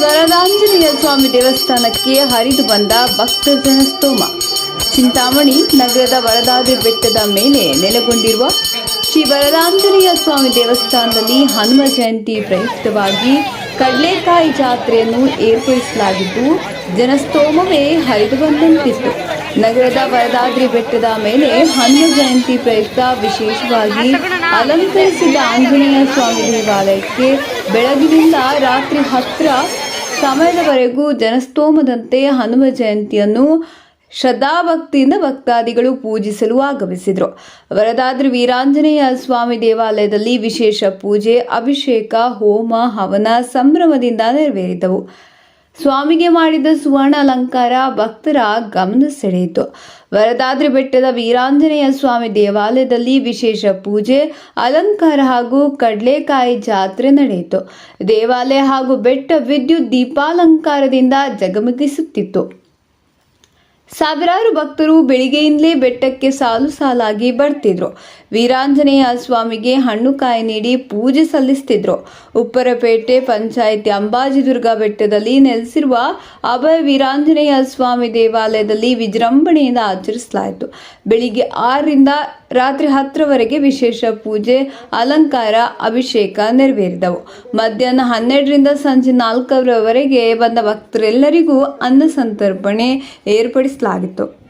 ಸ್ವಾಮಿ ದೇವಸ್ಥಾನಕ್ಕೆ ಹರಿದು ಬಂದ ಭಕ್ತ ಜನಸ್ತೋಮ ಚಿಂತಾಮಣಿ ನಗರದ ವರದಾದಿ ಬೆಟ್ಟದ ಮೇಲೆ ನೆಲೆಗೊಂಡಿರುವ ಶ್ರೀ ವರದಾಂಜನೇಯ ಸ್ವಾಮಿ ದೇವಸ್ಥಾನದಲ್ಲಿ ಹನುಮ ಜಯಂತಿ ಪ್ರಯುಕ್ತವಾಗಿ ಕಡಲೆಕಾಯಿ ಜಾತ್ರೆಯನ್ನು ಏರ್ಪಡಿಸಲಾಗಿದ್ದು, ಜನಸ್ತೋಮವೇ ಹರಿದು ಬಂದಂತಿತ್ತು. ನಗರದ ವರದಾದ್ರಿ ಬೆಟ್ಟದ ಮೇಲೆ ಹನುಮ ಜಯಂತಿ ಪ್ರಯುಕ್ತ ವಿಶೇಷವಾಗಿ ಅಲಂಕರಿಸಿದ ಆಂಜನೇಯ ಸ್ವಾಮಿ ದೇವಾಲಯಕ್ಕೆ ಬೆಳಗಿನಿಂದ ರಾತ್ರಿ ಹತ್ತರ ಸಮಯದವರೆಗೂ ಜನಸ್ತೋಮದಂತೆ ಹನುಮ ಜಯಂತಿಯನ್ನು ಶ್ರದ್ಧಾಭಕ್ತಿಯಿಂದ ಭಕ್ತಾದಿಗಳು ಪೂಜಿಸಲು ಆಗಮಿಸಿದರು. ವರದಾದ್ರಿ ವೀರಾಂಜನೇಯ ಸ್ವಾಮಿ ದೇವಾಲಯದಲ್ಲಿ ವಿಶೇಷ ಪೂಜೆ, ಅಭಿಷೇಕ, ಹೋಮ, ಹವನ, ಸಂಭ್ರಮದಿಂದ ನೆರವೇರಿದವು. ಸ್ವಾಮಿಗೆ ಮಾಡಿದ ಸುವರ್ಣ ಅಲಂಕಾರ ಭಕ್ತರ ಗಮನ ಸೆಳೆಯಿತು. ವರದಾದ್ರಿ ಬೆಟ್ಟದ ವೀರಾಂಜನೇಯ ಸ್ವಾಮಿ ದೇವಾಲಯದಲ್ಲಿ ವಿಶೇಷ ಪೂಜೆ, ಅಲಂಕಾರ ಹಾಗೂ ಕಡಲೆಕಾಯಿ ಜಾತ್ರೆ ನಡೆಯಿತು. ದೇವಾಲಯ ಹಾಗೂ ಬೆಟ್ಟ ವಿದ್ಯುತ್ ದೀಪಾಲಂಕಾರದಿಂದ ಜಗಮಗಿಸುತ್ತಿತ್ತು. ಸಾವಿರಾರು ಭಕ್ತರು ಬೆಳಿಗ್ಗೆಯಿಂದಲೇ ಬೆಟ್ಟಕ್ಕೆ ಸಾಲು ಸಾಲಾಗಿ ಬರ್ತಿದ್ರು. ವೀರಾಂಜನೇಯ ಸ್ವಾಮಿಗೆ ಹಣ್ಣು ಕಾಯಿ ನೀಡಿ ಪೂಜೆ ಸಲ್ಲಿಸ್ತಿದ್ರು. ಉಪ್ಪರಪೇಟೆ ಪಂಚಾಯಿತಿ ಅಂಬಾಜಿದುರ್ಗ ಬೆಟ್ಟದಲ್ಲಿ ನೆಲೆಸಿರುವ ಅಭಯ ವೀರಾಂಜನೇಯ ಸ್ವಾಮಿ ದೇವಾಲಯದಲ್ಲಿ ವಿಜೃಂಭಣೆಯಿಂದ ಆಚರಿಸಲಾಯಿತು. ಬೆಳಿಗ್ಗೆ ಆರರಿಂದ ರಾತ್ರಿ ಹತ್ತರವರೆಗೆ ವಿಶೇಷ ಪೂಜೆ, ಅಲಂಕಾರ, ಅಭಿಷೇಕ ನೆರವೇರಿದವು. ಮಧ್ಯಾಹ್ನ ಹನ್ನೆರಡರಿಂದ ಸಂಜೆ ನಾಲ್ಕರವರೆಗೆ ಬಂದ ಭಕ್ತರೆಲ್ಲರಿಗೂ ಅನ್ನ ಸಂತರ್ಪಣೆ ಏರ್ಪಡಿಸಲಾಗಿತ್ತು.